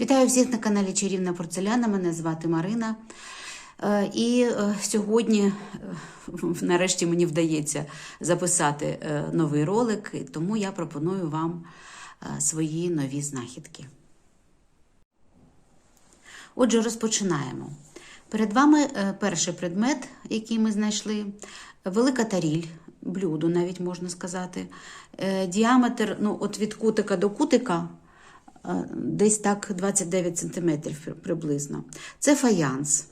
Вітаю всіх на каналі Чарівна Порцеляна. Мене звати Марина. Е, І е, сьогодні, е, нарешті, мені вдається записати новий ролик, тому я пропоную вам свої нові знахідки. Отже, розпочинаємо. Перед вами перший предмет, який ми знайшли велика таріль, блюдо, навіть можна сказати. Діаметр ну, от від кутика до кутика десь так 29 см приблизно. Це фаянс.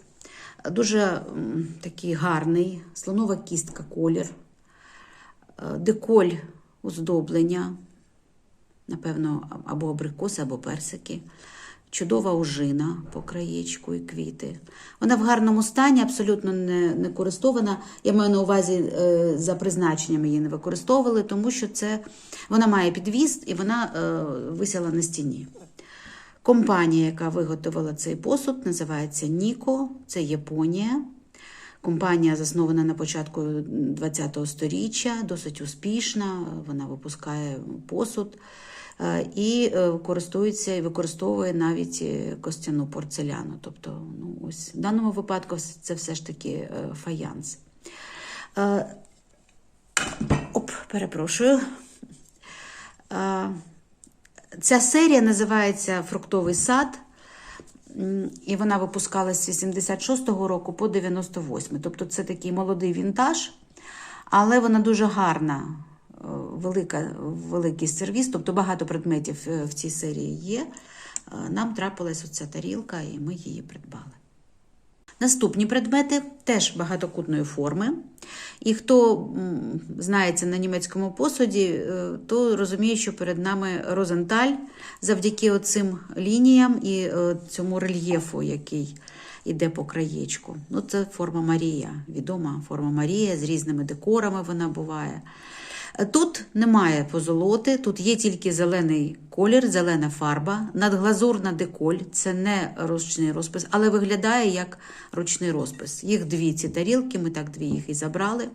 Дуже такий гарний, слонова кістка колір, Е, деколь оздоблення, напевно, або абрикоси, або персики. Чудова ужина по краєчку і квіти. Вона в гарному стані, абсолютно не, не користована. Я маю на увазі е, за призначенням її не використовували, тому що це вона має підвіз і вона е, висіла на стіні. Компанія, яка виготовила цей посуд, називається Ніко, це Японія. Компанія заснована на початку ХХ століття, досить успішна. Вона випускає посуд і е, користується і використовує навіть е, костяну порцеляну. Тобто, ну, ось в даному випадку це все ж таки е, фаянс. Е, Оп, перепрошую. Е, Ця серія називається Фруктовий сад. І вона випускалась з 86-го року по 98 Тобто це такий молодий вінтаж, але вона дуже гарна, е, велика, великий сервіс, тобто багато предметів е, в цій серії є. Е, Нам трапилась оця тарілка, і ми її придбали. Наступні предмети теж багатокутної форми. І хто знається на німецькому посуді, е, то розуміє, що перед нами розенталь завдяки оцим лініям і цьому рельєфу, який іде по краєчку. Ну, це форма Марія, відома форма Марія з різними декорами вона буває. Тут немає позолоти, тут є тільки зелений колір, зелена фарба, надглазурна деколь, це не ручний розпис, але виглядає як ручний розпис. Їх дві ці тарілки, ми так дві їх і забрали.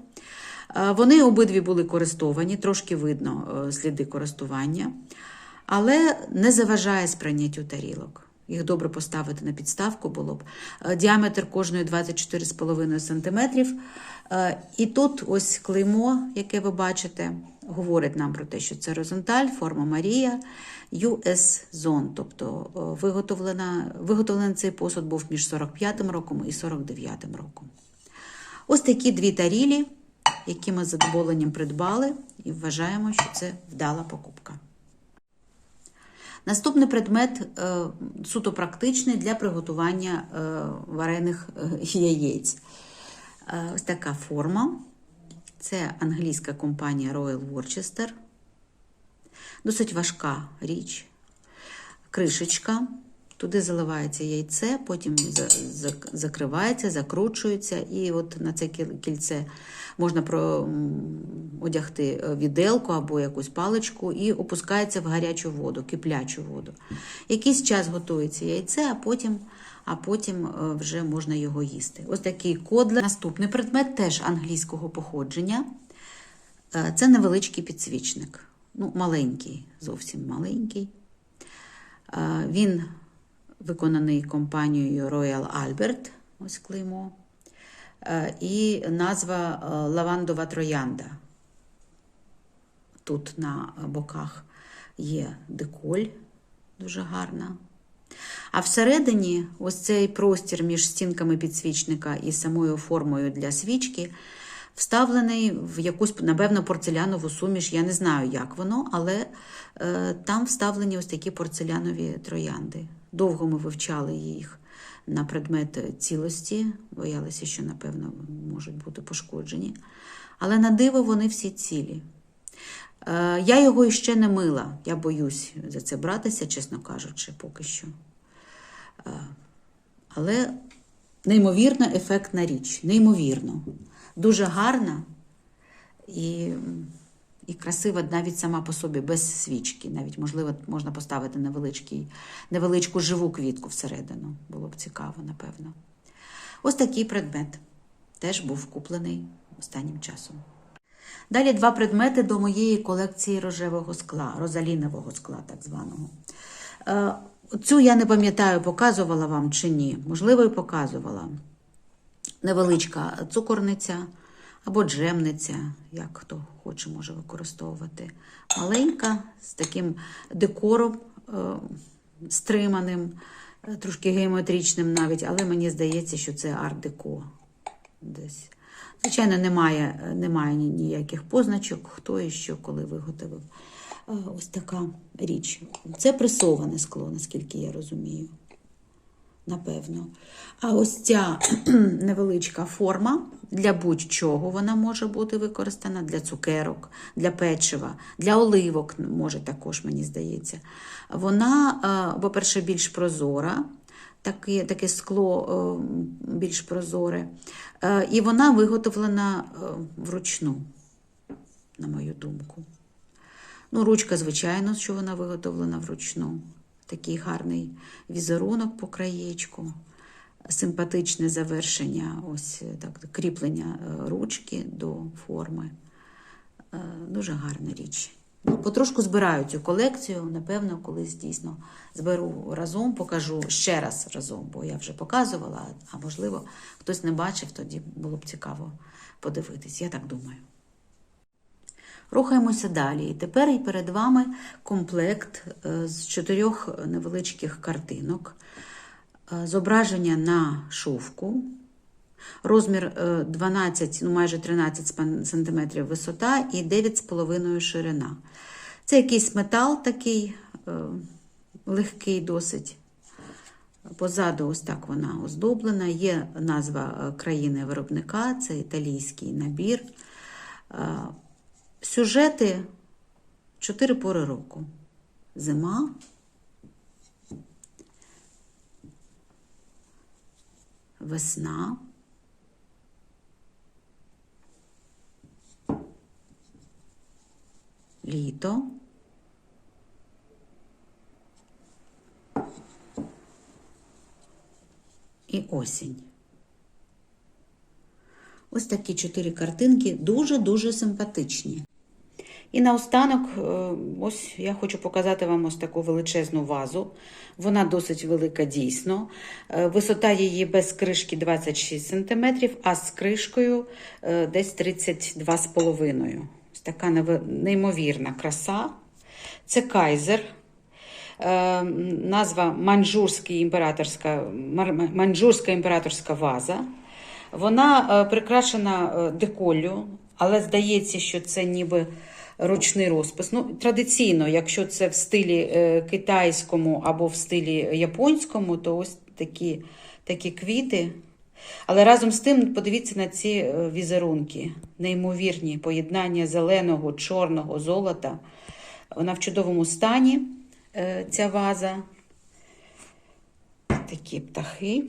Е, Вони обидві були користовані, трошки видно е, сліди користування, але не заважає сприйняттю тарілок. Їх добре поставити на підставку було б. Е, Діаметр кожної 24,5 см. Е, І тут ось клеймо, яке ви бачите, говорить нам про те, що це розенталь, форма Марія, US Zone, тобто е, виготовлена, виготовлений цей посуд був між 45-м роком і 49-м роком. Ось такі дві тарілі, які ми з задоволенням придбали, і вважаємо, що це вдала покупка. Наступний предмет е, суто практичний для приготування е, варених е, яєць. Ось така форма. Це англійська компанія Royal Worcester. Досить важка річ. Кришечка. Туди заливається яйце, потім за- за- закривається, закручується, і от на це кільце можна одягти е, віделку або якусь паличку і опускається в гарячу воду, киплячу воду. Якийсь час готується яйце, а потім, а потім е, вже можна його їсти. Ось такий кодлер. Наступний предмет теж англійського походження. Е, Це невеличкий підсвічник. Ну, маленький, зовсім маленький. Він виконаний компанією Royal Albert, ось клеймо. Е, І назва е, Лавандова троянда. Тут на боках є деколь, дуже гарна. А всередині, ось цей простір між стінками підсвічника і самою формою для свічки вставлений в якусь, напевно, порцелянову суміш. Я не знаю, як воно, але е, там вставлені ось такі порцелянові троянди. Довго ми вивчали їх на предмет цілості, боялися, що, напевно, можуть бути пошкоджені. Але на диво вони всі цілі. Е, Я його іще не мила. Я боюсь за це братися, чесно кажучи, поки що. Е, Але неймовірно ефектна річ, неймовірно. Дуже гарна і, і красива навіть сама по собі, без свічки. Навіть, можливо, можна поставити невеличкий, невеличку живу квітку всередину. Було б цікаво, напевно. Ось такий предмет теж був куплений останнім часом. Далі два предмети до моєї колекції рожевого скла, розалінового скла, так званого. Е, Цю я не пам'ятаю, показувала вам чи ні. Можливо, і показувала. Невеличка цукорниця або джемниця, як хто хоче, може використовувати. Маленька, з таким декором е, стриманим, е, трошки геометричним навіть, але мені здається, що це арт-деко десь. Звичайно, немає, немає ніяких позначок, хто і що, коли виготовив. Е, Ось така річ. Це пресоване скло, наскільки я розумію. Напевно. А ось ця невеличка форма для будь-чого вона може бути використана для цукерок, для печива, для оливок може також, мені здається. Вона, е, по-перше, більш прозора, таке, таке скло е, більш прозоре. Е, І вона виготовлена вручну, на мою думку. Ну, ручка, звичайно, що вона виготовлена вручну. Такий гарний візерунок по краєчку, симпатичне завершення, ось е, так, кріплення е, ручки до форми. Е, Дуже гарна річ. Ну, потрошку збираю цю колекцію. Напевно, колись дійсно зберу разом, покажу ще раз разом, бо я вже показувала, а можливо, хтось не бачив, тоді було б цікаво подивитись. Я так думаю. Рухаємося далі. І тепер і перед вами комплект е, з чотирьох невеличких картинок. Е, Зображення на шовку. Розмір е, 12, ну майже 13 см висота і 9,5 ширина. Це якийсь метал такий е, легкий досить. Позаду ось так вона оздоблена. Є назва е, країни виробника, це італійський набір. Сюжети чотири пори року. Зима. Весна. Літо. І осінь. Ось такі чотири картинки дуже-дуже симпатичні. І наостанок, е, ось я хочу показати вам ось таку величезну вазу. Вона досить велика дійсно. Е, Висота її без кришки 26 см, а з кришкою е, десь 32,5 Ось така неймовірна краса. Це кайзер. Назва маньчжурський імператорська, маньчжурська імператорська ваза. Вона прикрашена деколлю, але здається, що це ніби ручний розпис. Ну, традиційно, якщо це в стилі е, китайському або в стилі японському, то ось такі, такі квіти. Але разом з тим подивіться на ці е, візерунки, неймовірні поєднання зеленого, чорного, золота. Вона в чудовому стані, е, ця ваза. Такі птахи.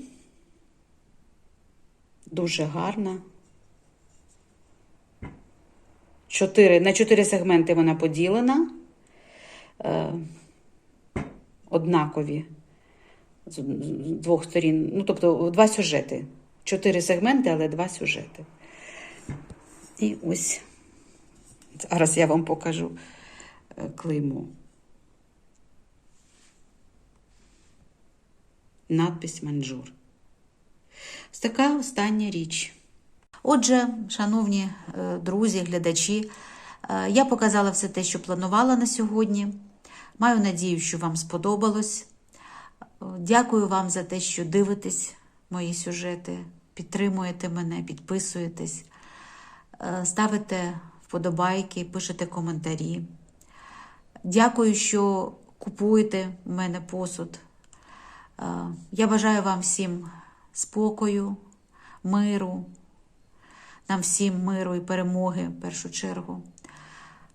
Дуже гарна. Чотири, на чотири сегменти вона поділена. Е, однакові з двох сторін. Ну, тобто два сюжети. Чотири сегменти, але два сюжети. І ось зараз я вам покажу е, клеймо. Надпись Манджур. Ось така остання річ. Отже, шановні е, друзі, глядачі, е, я показала все те, що планувала на сьогодні. Маю надію, що вам сподобалось. Е, Дякую вам за те, що дивитесь мої сюжети, підтримуєте мене, підписуєтесь, ставите вподобайки, пишете коментарі. Дякую, що купуєте в мене посуд. Я бажаю вам всім спокою, миру, нам всім миру і перемоги в першу чергу,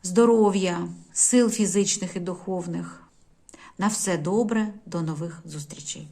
здоров'я, сил фізичних і духовних. На все добре, до нових зустрічей.